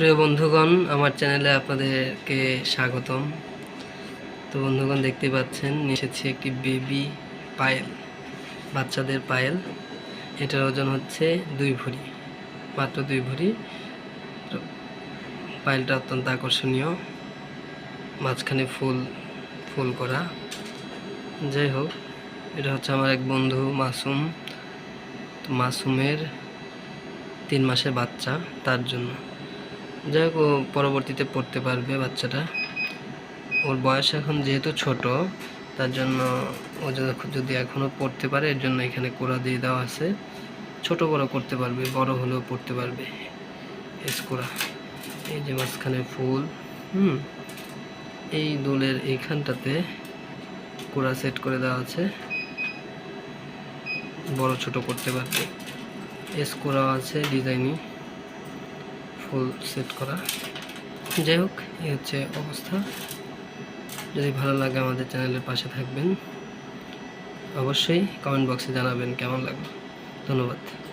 প্রিয় বন্ধুগণ, আমার চ্যানেলে আপনাদেরকে স্বাগতম। তো বন্ধুগণ দেখতে পাচ্ছেন এসেছি একটি বেবি পায়েল, বাচ্চাদের পায়েল। এটার ওজন হচ্ছে দুই ভরি, মাত্র দুই ভরি। পায়েলটা অত্যন্ত আকর্ষণীয়, মাঝখানে ফুল ফুল করা। যাই হোক, এটা হচ্ছে আমার এক বন্ধু মাসুম। মাসুমের তিন মাসের বাচ্চা, তার জন্য। যাই হোক পরবর্তীতে পড়তে পারবে বাচ্চাটা। ওর বয়স এখন যেহেতু ছোট, তার জন্য ও যদি- এখনও পড়তে পারে, এর জন্য এখানে কোড়া দিয়ে দেওয়া আছে। ছোট বড় করতে পারবে, বড় হলেও পড়তে পারবে এসকোড়া এই যে মাঝখানে ফুল, হুম, এই দোলের এইখানটাতে কোড়া সেট করে দেওয়া আছে। বড় ছোট করতে পারবে। এসকোড়া আছে ডিজাইনি। ফুল সেট করা। যাই হোক, এই হচ্ছে অবস্থা। যদি ভালো লাগে আমাদের চ্যানেলের পাশে থাকবেন, অবশ্যই কমেন্ট বক্সে জানাবেন কেমন লাগল। ধন্যবাদ।